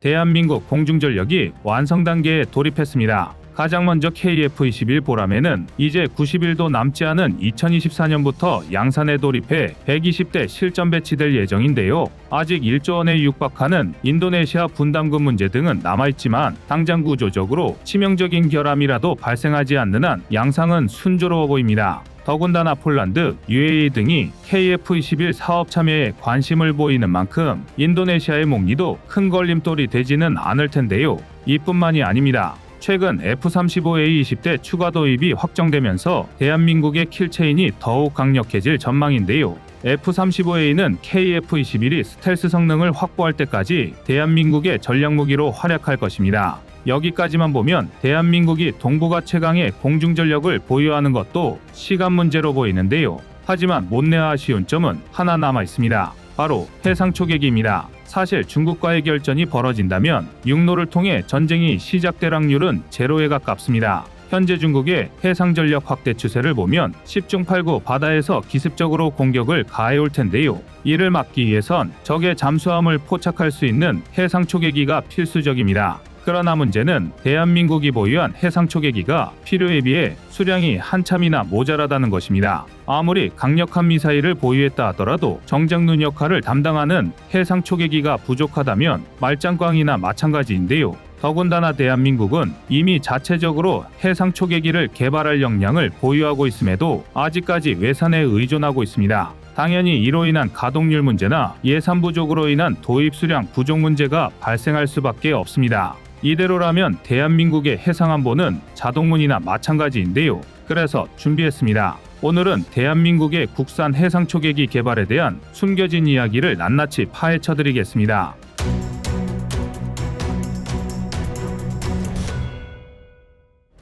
대한민국 공중전력이 완성 단계에 돌입했습니다. 가장 먼저 KF-21 보람에는 이제 90일도 남지 않은 2024년부터 양산에 돌입해 120대 실전 배치될 예정인데요. 아직 1조 원에 육박하는 인도네시아 분담금 문제 등은 남아있지만 당장 구조적으로 치명적인 결함이라도 발생하지 않는 한 양상은 순조로워 보입니다. 더군다나 폴란드, UAE 등이 KF-21 사업 참여에 관심을 보이는 만큼 인도네시아의 목리도 큰 걸림돌이 되지는 않을 텐데요. 이뿐만이 아닙니다. 최근 F-35A 20대 추가 도입이 확정되면서 대한민국의 킬체인이 더욱 강력해질 전망인데요. F-35A는 KF-21이 스텔스 성능을 확보할 때까지 대한민국의 전략무기로 활약할 것입니다. 여기까지만 보면 대한민국이 동북아 최강의 공중전력을 보유하는 것도 시간 문제로 보이는데요. 하지만 못내 아쉬운 점은 하나 남아 있습니다. 바로 해상 초계기입니다. 사실 중국과의 결전이 벌어진다면 육로를 통해 전쟁이 시작될 확률은 제로에 가깝습니다. 현재 중국의 해상 전력 확대 추세를 보면 10중 8구 바다에서 기습적으로 공격을 가해올 텐데요. 이를 막기 위해선 적의 잠수함을 포착할 수 있는 해상 초계기가 필수적입니다. 그러나 문제는 대한민국이 보유한 해상 초계기가 필요에 비해 수량이 한참이나 모자라다는 것입니다. 아무리 강력한 미사일을 보유했다 하더라도 정장눈 역할을 담당하는 해상 초계기가 부족하다면 말짱꽝이나 마찬가지인데요. 더군다나 대한민국은 이미 자체적으로 해상 초계기를 개발할 역량을 보유하고 있음에도 아직까지 외산에 의존하고 있습니다. 당연히 이로 인한 가동률 문제나 예산 부족으로 인한 도입 수량 부족 문제가 발생할 수밖에 없습니다. 이대로라면 대한민국의 해상안보는 자동문이나 마찬가지인데요. 그래서 준비했습니다. 오늘은 대한민국의 국산 해상 초계기 개발에 대한 숨겨진 이야기를 낱낱이 파헤쳐 드리겠습니다.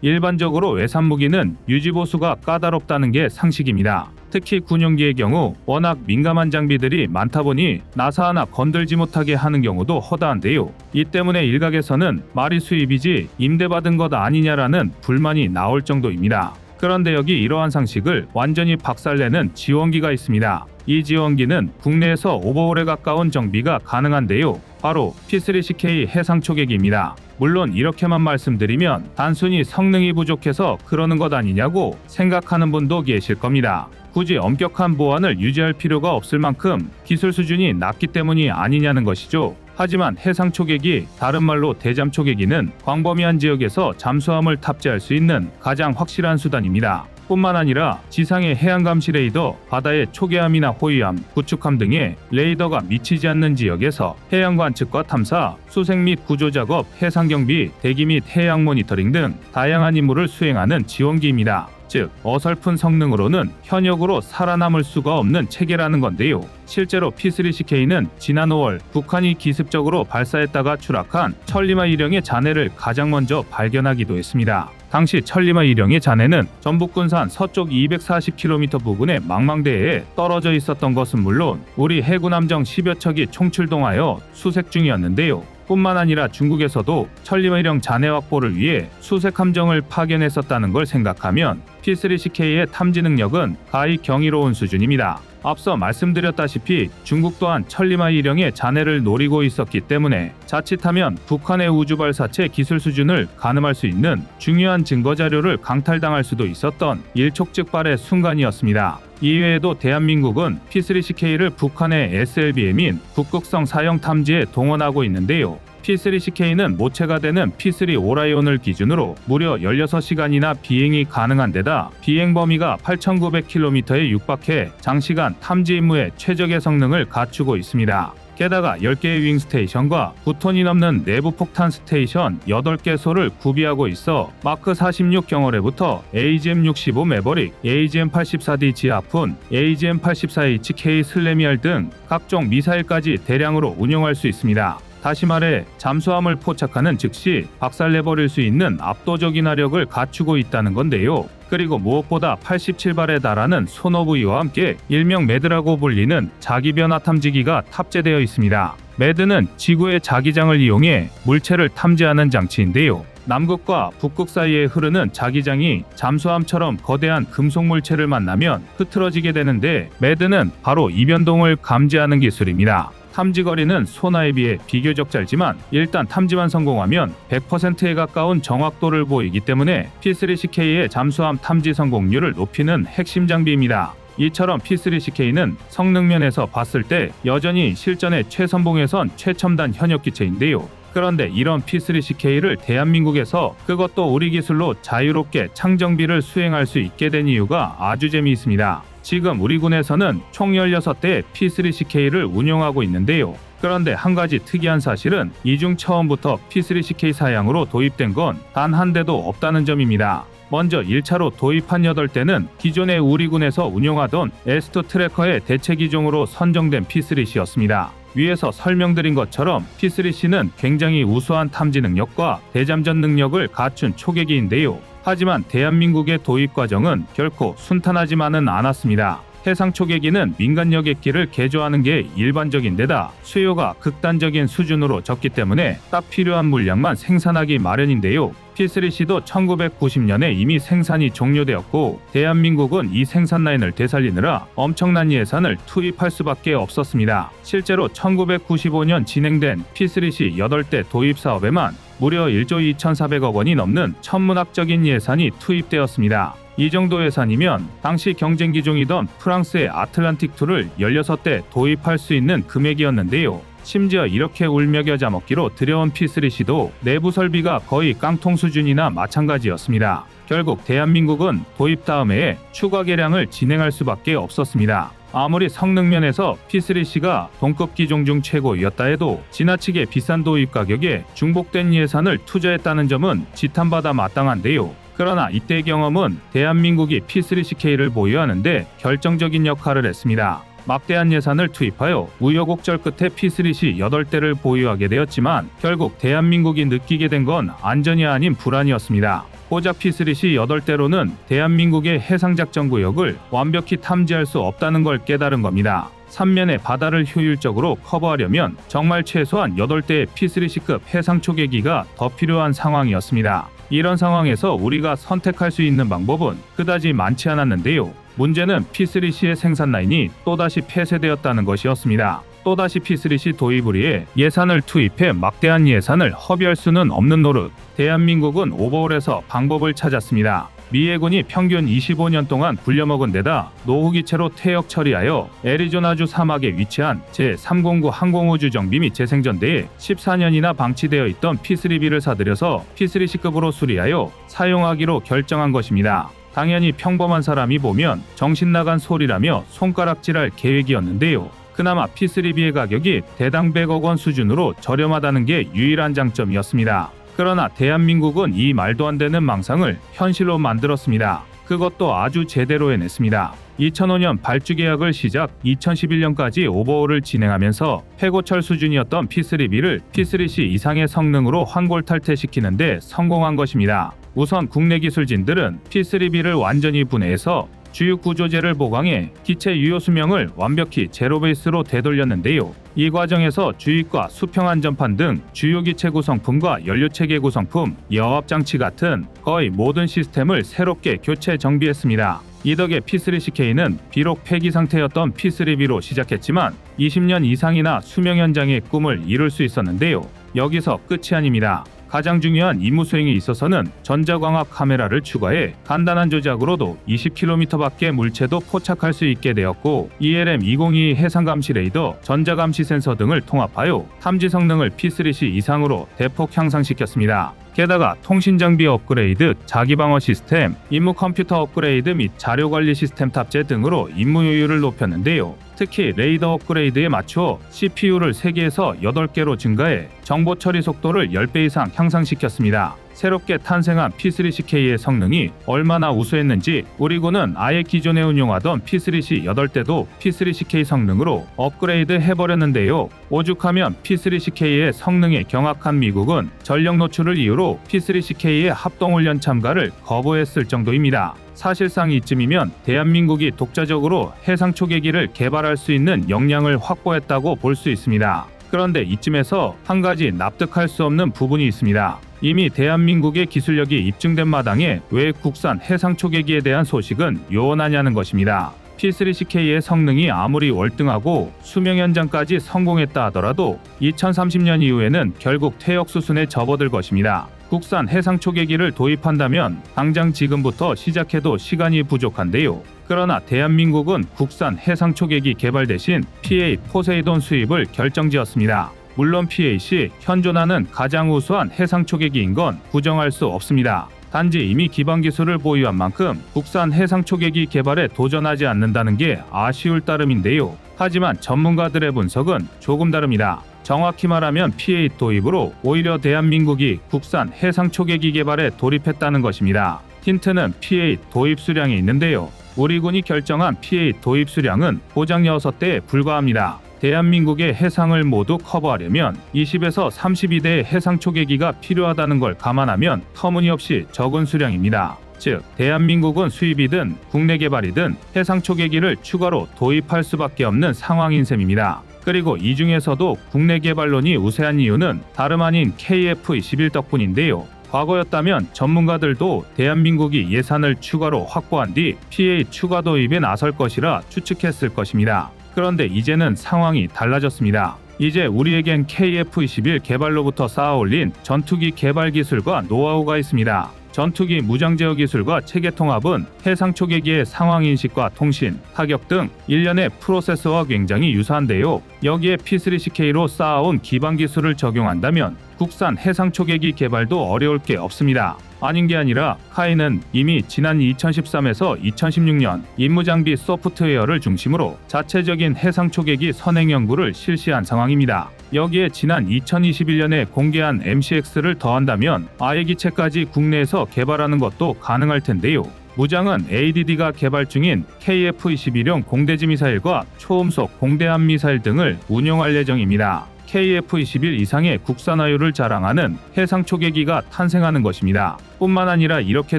일반적으로 외산 무기는 유지 보수가 까다롭다는 게 상식입니다. 특히 군용기의 경우 워낙 민감한 장비들이 많다 보니 나사 하나 건들지 못하게 하는 경우도 허다한데요. 이 때문에 일각에서는 말이 수입이지 임대받은 것 아니냐라는 불만이 나올 정도입니다. 그런데 여기 이러한 상식을 완전히 박살내는 지원기가 있습니다. 이 지원기는 국내에서 오버홀에 가까운 정비가 가능한데요. 바로 P3CK 해상 초계기입니다. 물론 이렇게만 말씀드리면 단순히 성능이 부족해서 그러는 것 아니냐고 생각하는 분도 계실 겁니다. 굳이 엄격한 보안을 유지할 필요가 없을 만큼 기술 수준이 낮기 때문이 아니냐는 것이죠. 하지만 해상 초계기, 다른 말로 대잠 초계기는 광범위한 지역에서 잠수함을 탑재할 수 있는 가장 확실한 수단입니다. 뿐만 아니라 지상의 해양 감시 레이더, 바다의 초계함이나 호위함, 구축함 등의 레이더가 미치지 않는 지역에서 해양 관측과 탐사, 수색 및 구조 작업, 해상 경비, 대기 및 해양 모니터링 등 다양한 임무를 수행하는 지원기입니다. 즉 어설픈 성능으로는 현역으로 살아남을 수가 없는 체계라는 건데요. 실제로 P3CK는 지난 5월 북한이 기습적으로 발사했다가 추락한 천리마 일령의 잔해를 가장 먼저 발견하기도 했습니다. 당시 천리마 일령의 잔해는 전북군산 서쪽 240km 부근의 망망대해에 떨어져 있었던 것은 물론 우리 해군 함정 10여 척이 총출동하여 수색 중이었는데요. 뿐만 아니라 중국에서도 천리마일령 잔해 확보를 위해 수색 함정을 파견했었다는 걸 생각하면 P3CK의 탐지 능력은 가히 경이로운 수준입니다. 앞서 말씀드렸다시피 중국 또한 천리마 일령의 잔해를 노리고 있었기 때문에 자칫하면 북한의 우주 발사체 기술 수준을 가늠할 수 있는 중요한 증거 자료를 강탈당할 수도 있었던 일촉즉발의 순간이었습니다. 이외에도 대한민국은 P3CK를 북한의 SLBM인 북극성 사형 탐지에 동원하고 있는데요. P3CK는 모체가 되는 P3 오라이온을 기준으로 무려 16시간이나 비행이 가능한 데다 비행 범위가 8,900km에 육박해 장시간 탐지 임무에 최적의 성능을 갖추고 있습니다. 게다가 10개의 윙 스테이션과 9톤이 넘는 내부 폭탄 스테이션 8개소를 구비하고 있어 마크 46 경어뢰부터 AGM-65 매버릭, AGM-84D 지하푼, AGM-84HK 슬래미알 등 각종 미사일까지 대량으로 운용할 수 있습니다. 다시 말해 잠수함을 포착하는 즉시 박살내버릴 수 있는 압도적인 화력을 갖추고 있다는 건데요. 그리고 무엇보다 87발에 달하는 소노브이와 함께 일명 매드라고 불리는 자기변화 탐지기가 탑재되어 있습니다. 매드는 지구의 자기장을 이용해 물체를 탐지하는 장치인데요. 남극과 북극 사이에 흐르는 자기장이 잠수함처럼 거대한 금속 물체를 만나면 흐트러지게 되는데 매드는 바로 이 변동을 감지하는 기술입니다. 탐지 거리는 소나에 비해 비교적 짧지만 일단 탐지만 성공하면 100%에 가까운 정확도를 보이기 때문에 P3CK의 잠수함 탐지 성공률을 높이는 핵심 장비입니다. 이처럼 P3CK는 성능 면에서 봤을 때 여전히 실전의 최선봉에선 최첨단 현역 기체인데요. 그런데 이런 P3CK를 대한민국에서 그것도 우리 기술로 자유롭게 창정비를 수행할 수 있게 된 이유가 아주 재미있습니다. 지금 우리 군에서는 총 16대의 P3CK를 운용하고 있는데요. 그런데 한 가지 특이한 사실은 이중 처음부터 P3CK 사양으로 도입된 건 단 한 대도 없다는 점입니다. 먼저 1차로 도입한 8대는 기존의 우리 군에서 운용하던 에스토 트래커의 대체 기종으로 선정된 P3C였습니다. 위에서 설명드린 것처럼 P3C는 굉장히 우수한 탐지 능력과 대잠전 능력을 갖춘 초계기인데요. 하지만 대한민국의 도입 과정은 결코 순탄하지만은 않았습니다. 해상 초계기는 민간 여객기를 개조하는 게 일반적인 데다 수요가 극단적인 수준으로 적기 때문에 딱 필요한 물량만 생산하기 마련인데요. P3C도 1990년에 이미 생산이 종료되었고 대한민국은 이 생산 라인을 되살리느라 엄청난 예산을 투입할 수밖에 없었습니다. 실제로 1995년 진행된 P3C 8대 도입 사업에만 무려 1조 2,400억 원이 넘는 천문학적인 예산이 투입되었습니다. 이 정도 예산이면 당시 경쟁 기종이던 프랑스의 아틀란틱 2를 16대 도입할 수 있는 금액이었는데요. 심지어 이렇게 울며 겨자 먹기로 들여온 P3C도 내부 설비가 거의 깡통 수준이나 마찬가지였습니다. 결국 대한민국은 도입 다음에 추가 개량을 진행할 수밖에 없었습니다. 아무리 성능 면에서 P3C가 동급 기종 중 최고였다 해도 지나치게 비싼 도입 가격에 중복된 예산을 투자했다는 점은 지탄받아 마땅한데요. 그러나 이때 경험은 대한민국이 P3CK를 보유하는데 결정적인 역할을 했습니다. 막대한 예산을 투입하여 우여곡절 끝에 P3C 8대를 보유하게 되었지만 결국 대한민국이 느끼게 된 건 안전이 아닌 불안이었습니다. 고작 P3C 8대로는 대한민국의 해상작전 구역을 완벽히 탐지할 수 없다는 걸 깨달은 겁니다. 삼면의 바다를 효율적으로 커버하려면 정말 최소한 8대의 P3C급 해상 초계기가 더 필요한 상황이었습니다. 이런 상황에서 우리가 선택할 수 있는 방법은 그다지 많지 않았는데요. 문제는 P3C의 생산 라인이 또다시 폐쇄되었다는 것이었습니다. 또다시 P3C 도입을 위해 예산을 투입해 막대한 예산을 허비할 수는 없는 노릇. 대한민국은 오버홀에서 방법을 찾았습니다. 미 해군이 평균 25년 동안 굴려먹은 데다 노후기체로 퇴역 처리하여 애리조나주 사막에 위치한 제309 항공우주 정비 및 재생전대에 14년이나 방치되어 있던 P3B를 사들여서 P3C급으로 수리하여 사용하기로 결정한 것입니다. 당연히 평범한 사람이 보면 정신 나간 소리라며 손가락질할 계획이었는데요. 그나마 P3B의 가격이 대당 100억 원 수준으로 저렴하다는 게 유일한 장점이었습니다. 그러나 대한민국은 이 말도 안 되는 망상을 현실로 만들었습니다. 그것도 아주 제대로 해냈습니다. 2005년 발주 계약을 시작 2011년까지 오버홀을 진행하면서 폐고철 수준이었던 P3B를 P3C 이상의 성능으로 환골 탈퇴시키는데 성공한 것입니다. 우선 국내 기술진들은 P3B를 완전히 분해해서 주유 구조제를 보강해 기체 유효 수명을 완벽히 제로 베이스로 되돌렸는데요. 이 과정에서 주입과 수평 안전판 등 주요 기체 구성품과 연료 체계 구성품, 여합 장치 같은 거의 모든 시스템을 새롭게 교체 정비했습니다. 이 덕에 P3CK는 비록 폐기 상태였던 P3B로 시작했지만 20년 이상이나 수명 연장의 꿈을 이룰 수 있었는데요. 여기서 끝이 아닙니다. 가장 중요한 임무 수행에 있어서는 전자광학 카메라를 추가해 간단한 조작으로도 20km밖에 물체도 포착할 수 있게 되었고 ELM202 해상감시 레이더, 전자감시 센서 등을 통합하여 탐지 성능을 P3C 이상으로 대폭 향상시켰습니다. 게다가 통신 장비 업그레이드, 자기 방어 시스템, 임무 컴퓨터 업그레이드 및 자료 관리 시스템 탑재 등으로 임무 효율을 높였는데요. 특히 레이더 업그레이드에 맞춰 CPU를 3개에서 8개로 증가해 정보 처리 속도를 10배 이상 향상시켰습니다. 새롭게 탄생한 P3CK의 성능이 얼마나 우수했는지 우리 군은 아예 기존에 운용하던 P3C 8대도 P3CK 성능으로 업그레이드 해버렸는데요. 오죽하면 P3CK의 성능에 경악한 미국은 전력 노출을 이유로 P3CK의 합동훈련 참가를 거부했을 정도입니다. 사실상 이쯤이면 대한민국이 독자적으로 해상 초계기를 개발할 수 있는 역량을 확보했다고 볼 수 있습니다. 그런데 이쯤에서 한 가지 납득할 수 없는 부분이 있습니다. 이미 대한민국의 기술력이 입증된 마당에 왜 국산 해상 초계기에 대한 소식은 요원하냐는 것입니다. P3CK의 성능이 아무리 월등하고 수명 연장까지 성공했다 하더라도 2030년 이후에는 결국 퇴역 수순에 접어들 것입니다. 국산 해상 초계기를 도입한다면 당장 지금부터 시작해도 시간이 부족한데요. 그러나 대한민국은 국산 해상 초계기 개발 대신 P8 포세이돈 수입을 결정지었습니다. 물론 P8이 현존하는 가장 우수한 해상 초계기인 건 부정할 수 없습니다. 단지 이미 기반 기술을 보유한 만큼 국산 해상 초계기 개발에 도전하지 않는다는 게 아쉬울 따름인데요. 하지만 전문가들의 분석은 조금 다릅니다. 정확히 말하면 P8 도입으로 오히려 대한민국이 국산 해상 초계기 개발에 돌입했다는 것입니다. 힌트는 P8 도입 수량에 있는데요. 우리 군이 결정한 P8 도입 수량은 고장 6대에 불과합니다. 대한민국의 해상을 모두 커버하려면 20에서 32대의 해상 초계기가 필요하다는 걸 감안하면 터무니없이 적은 수량입니다. 즉, 대한민국은 수입이든 국내 개발이든 해상 초계기를 추가로 도입할 수밖에 없는 상황인 셈입니다. 그리고 이 중에서도 국내 개발론이 우세한 이유는 다름 아닌 KF21 덕분인데요. 과거였다면 전문가들도 대한민국이 예산을 추가로 확보한 뒤 PA 추가 도입에 나설 것이라 추측했을 것입니다. 그런데 이제는 상황이 달라졌습니다. 이제 우리에겐 KF-21 개발로부터 쌓아올린 전투기 개발 기술과 노하우가 있습니다. 전투기 무장 제어 기술과 체계 통합은 해상 초계기의 상황 인식과 통신, 타격 등 일련의 프로세서와 굉장히 유사한데요. 여기에 P3CK로 쌓아온 기반 기술을 적용한다면 국산 해상 초계기 개발도 어려울 게 없습니다. 아닌 게 아니라 카이는 이미 지난 2013에서 2016년 임무장비 소프트웨어를 중심으로 자체적인 해상 초계기 선행 연구를 실시한 상황입니다. 여기에 지난 2021년에 공개한 MCX를 더한다면 아예 기체까지 국내에서 개발하는 것도 가능할 텐데요. 무장은 ADD가 개발 중인 KF-21용 공대지 미사일과 초음속 공대함 미사일 등을 운용할 예정입니다. KF-21 이상의 국산화율을 자랑하는 해상 초계기가 탄생하는 것입니다. 뿐만 아니라 이렇게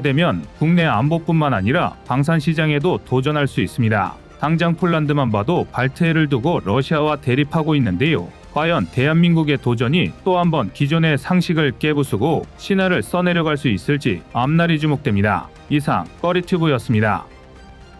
되면 국내 안보뿐만 아니라 방산 시장에도 도전할 수 있습니다. 당장 폴란드만 봐도 발트해를 두고 러시아와 대립하고 있는데요. 과연 대한민국의 도전이 또 한 번 기존의 상식을 깨부수고 신화를 써내려갈 수 있을지 앞날이 주목됩니다. 이상 꺼리튜브였습니다.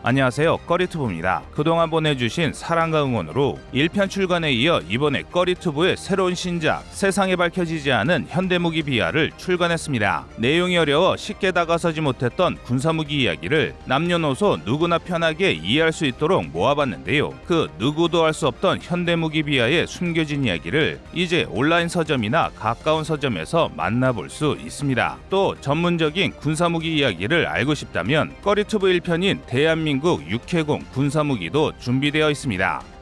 안녕하세요. 꺼리투브입니다. 그동안 보내주신 사랑과 응원으로 1편 출간에 이어 이번에 꺼리투브의 새로운 신작 세상에 밝혀지지 않은 현대무기 비하를 출간했습니다. 내용이 어려워 쉽게 다가서지 못했던 군사무기 이야기를 남녀노소 누구나 편하게 이해할 수 있도록 모아봤는데요. 그 누구도 알 수 없던 현대무기 비하의 숨겨진 이야기를 이제 온라인 서점이나 가까운 서점에서 만나볼 수 있습니다. 또 전문적인 군사무기 이야기를 알고 싶다면 꺼리투브 1편인 대한민국 대한민국 육해공 군사무기도 준비되어 있습니다.